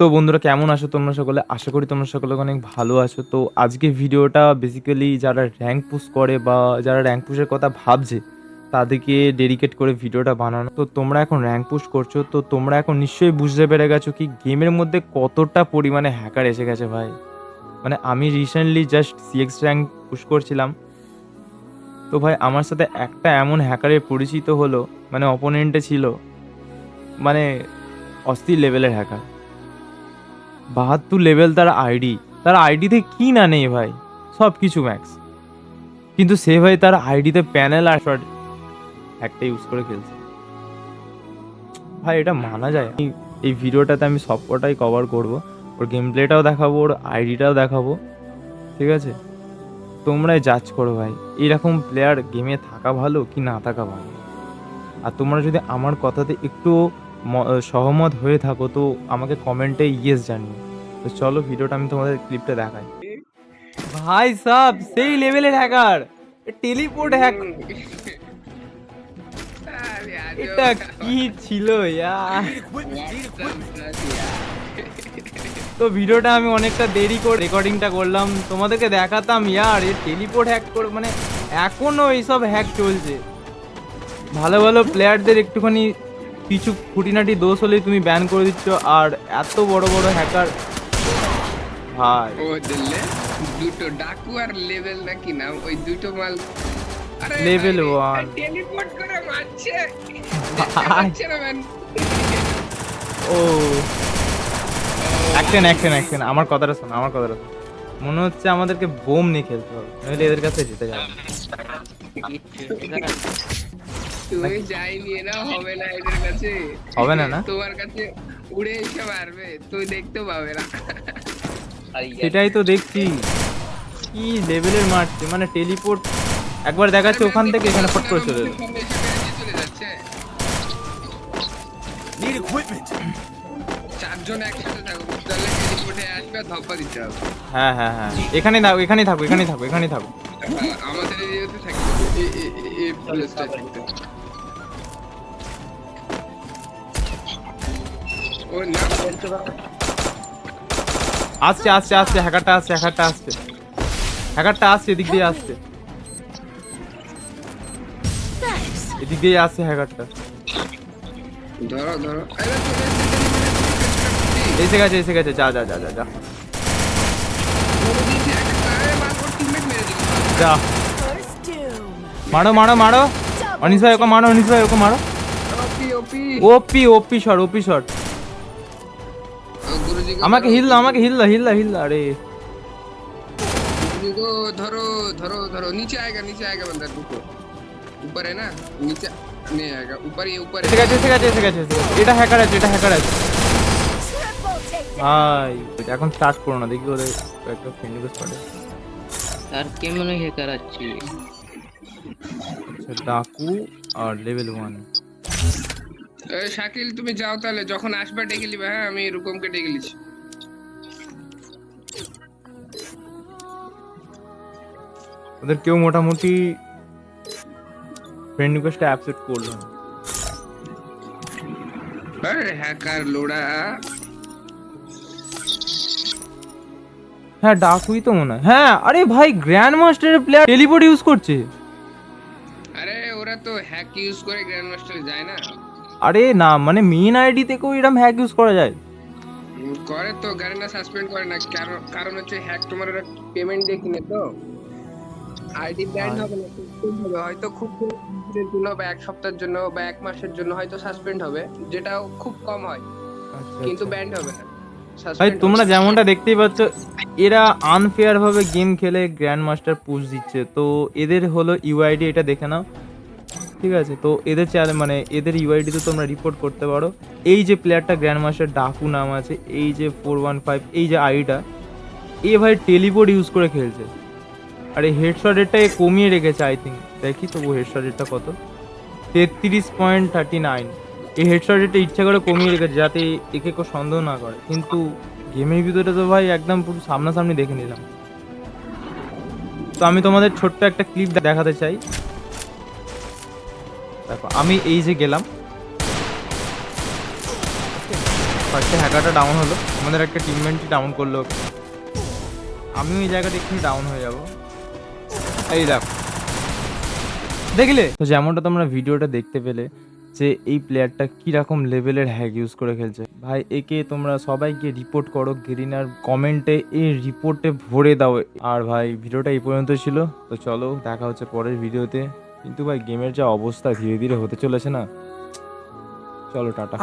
তো বন্ধুরা কেমন আছো তোমরা সকলে? আশা করি তোমরা সকলে অনেক ভালো আছো। তো আজকে ভিডিওটা বেসিক্যালি যারা র্যাঙ্ক পুশ করে বা যারা র্যাঙ্ক পুশের কথা ভাবছে, তাদেরকে ডেডিকেট করে ভিডিওটা বানানো। তো তোমরা এখন র্যাঙ্ক পুশ করছ, তো তোমরা এখন নিশ্চয়ই বুঝতে পেরে গেছো কি গেমের মধ্যে কতটা পরিমাণে হ্যাকার এসে গেছে ভাই। মানে আমি recently just CX rank push করছিলাম। তো ভাই আমার সাথে একটা এমন হ্যাকারের পরিচিত হলো, মানে অপোনেন্টে ছিল, মানে অস্থির লেভেলের হ্যাকার। ৭২ লেভেল তার আইডি। তার আইডিতে কি না নেই ভাই, সব কিছু ম্যাক্স। কিন্তু সে ভাই তার আইডিতে প্যানেল আর শট একটা ইউজ করে খেলছে। ভাই এটা মানা যায়? এই ভিডিওটাতে আমি সবকটাই কভার করব। ওর গেম প্লেটাও দেখাবো, ওর আইডিটাও দেখাবো। ঠিক আছে? তোমরাই জাজ করো ভাই। এরকম প্লেয়ার গেমে থাকা ভালো কি না থাকা ভালো? আর তোমরা যদি আমার কথাতে একটুও ম সহমত হয়ে থাকো তো আমাকে কমেন্টে ইয়েস জানিও। তো চলো ভিডিওটা আমি তোমাদের ক্লিপটা দেখাই। ভাই সাব সেই লেভেলের হ্যাকার। টেলিপোর্ট হ্যাক এটা কি ছিল? তো ভিডিওটা আমি অনেকটা দেরি করে রেকর্ডিংটা করলাম। তোমাদেরকে দেখাতাম ইয়ার এ টেলিপোর্ট হ্যাক করে মানে এখনও এইসব হ্যাক চলছে। ভালো, ভালো প্লেয়ারদের একটুখানি কিছু খুঁটিনাটি দোষ হলেই তুমি ব্যান করে দিচ্ছ আর এত বড়, বড় হ্যাকার ভাই। ও দিলে দুটো ডাকু আর লেভেল নাকি নাম ওই দুটো মাল Level one. টেলিপোর্ট করে মারছে। মারছে না ম্যান ও। অ্যাকশন অ্যাকশন অ্যাকশন আমার কথাটা শোনো আমার কথাটা শোনো। মনে হচ্ছে আমাদেরকে বোম নিয়ে খেলতে হবে। নইলে এদের কাছে জিতে যাবে তুমি যাই নিয়ে না হবে না এদের কাছে। হবে না না? তোমার কাছে উড়ে এসে মারবে তুই দেখতেও পাবে না। সেটাই তো দেখছি। কি লেভেলের মারছে মানে টেলিপোর্ট একবার দেখাচ্ছে ওখান থেকে এখানে ফট করে চলে যাচ্ছে। চারজন একসাথে থাকো তাহলে টেলিপোর্টে আসবে আর ধপ্পা দিতে হবে। হ্যাঁ হ্যাঁ হ্যাঁ। এখানেই থাকো এখানেই থাকো এখানেই থাকো এখানেই থাকো। আমাদের এরিয়াতে থাকে এই এই এই প্লেসটা থাকতে ও না আসছে আসছে আসছে হ্যাকারটা আসছে হ্যাকারটা আসছে হ্যাকারটা আসছে এদিক দিয়ে আসছে এদিক দিয়ে আসছে হ্যাকারটা ধরো ধরো আরে এসে গেছে এসে গেছে যা যা যা যা যা যা মারো মারো মারো অনিস ভাই ওকে মারো অনিস ভাই ওকে মারো OP OP shot OP shot আমাকে হিল দাও আমাকে হিল দাও হিল দাও হিল দাও আরে धरो धरो धरो नीचे आएगा नीचे आएगा बंदा रुको ऊपर है ना नीचे नहीं आएगा ऊपर ही ऊपर এসে গেছে এসে গেছে এসে গেছে এসে গেছে। এটা হ্যাকার আছে এটা হ্যাকার আছে ভাই এখন স্টার্ট করো না দেখি ওদের একটা ফ্রেন্ড রিকোয়েস্ট পাঠায় তার কে মনে হয় করাচ্ছি আচ্ছা ডাকু আর লেভেল ওয়ান এ, শাকিল তুমি যাও তাহলে। যখন আসবে ডেকে নিবে। হ্যাঁ আমি রুকমকে ডেকে নিচ্ছি। ওদের কেউ মোটামুটি ফ্রেন্ড রিকোয়েস্টটা অ্যাকসেপ্ট করল না। আরে হ্যাকার লোড়া। হ্যাঁ ডাকুই তো মনে হয়। হ্যাঁ আরে ভাই গ্র্যান্ড মাস্টারের প্লেয়ার টেলিপোর্ট ইউজ করছে। আরে ওরা তো হ্যাক ইউজ করে গ্র্যান্ড মাস্টারে যায় না। আরে না মানে মেইন আইডি থেকেও এরকম হ্যাক ইউজ করা যায়। করে তো গাড়িনা সাসপেন্ড করে না। কারণ হচ্ছে হ্যাক তোমার ওরা পেমেন্ট দিয়ে কিনে তো। আইডি ব্যান্ড হবে না হবে। হয়তো খুব দিনের জন্য বা এক সপ্তাহের জন্য বা এক মাসের জন্য হয়তো সাসপেন্ড হবে যেটা খুব কম হয়। আচ্ছা, কিন্তু আচ্ছা। ব্যান্ড হবে না। ভাই তোমরা যেমনটা দেখতেই পাচ্ছ এরা আনফেয়ার ভাবে গেম খেলে গ্র্যান্ড মাস্টার পুশ দিচ্ছে। তো এদের হলো ইউআইডি এটা দেখে নাও। ঠিক আছে? তো এদের চ্যানেল মানে এদের ইউআইডি তো তোমরা রিপোর্ট করতে পারো। এই যে প্লেয়ারটা গ্র্যান্ড মাস্টার ডাকু নাম আছে এই যে ফোর ওয়ান ফাইভ এই যে আইডিটা এ ভাই টেলিপোর্ট ইউজ করে খেলছে। আর এই হেডশট রেটটা কমিয়ে রেখেছে আই থিঙ্ক দেখি তবু হেডশট রেটটা কত? তেত্রিশ পয়েন্ট থার্টি নাইন এই হেডশট রেটটা ইচ্ছা করে কমিয়ে রেখেছে যাতে একে কেউ সন্দেহ না করে। কিন্তু গেমের ভিতরে তো ভাই একদম পুরো সামনাসামনি দেখে নিলাম। তো আমি তোমাদের ছোট্ট একটা ক্লিপ দেখাতে চাই। দেখো, আমি এই যে গেলাম। ফার্স্টে হ্যাকারটা ডাউন হলো। আমাদের একটা টিমমেন্টই ডাউন করল আমিও এই জায়গাটা একটু ডাউন হয়ে যাব। এই দেখো। দেখলে? তো যেমনটা তোমরা ভিডিওটা দেখতে পেলে যে এই প্লেয়ারটা কীরকম লেভেলের হ্যাক ইউজ করে খেলছে। ভাই, একে তোমরা সবাইকে রিপোর্ট করো গেরিনার কমেন্টে এই রিপোর্টে ভরে দাও। আর ভাই, ভিডিওটা এই পর্যন্ত ছিল। তো চলো, দেখা হচ্ছে পরের ভিডিওতে। কিন্তু ভাই গেমের যা অবস্থা ধীরে ধীরে হতে চলেছে না। চলো, টাটা।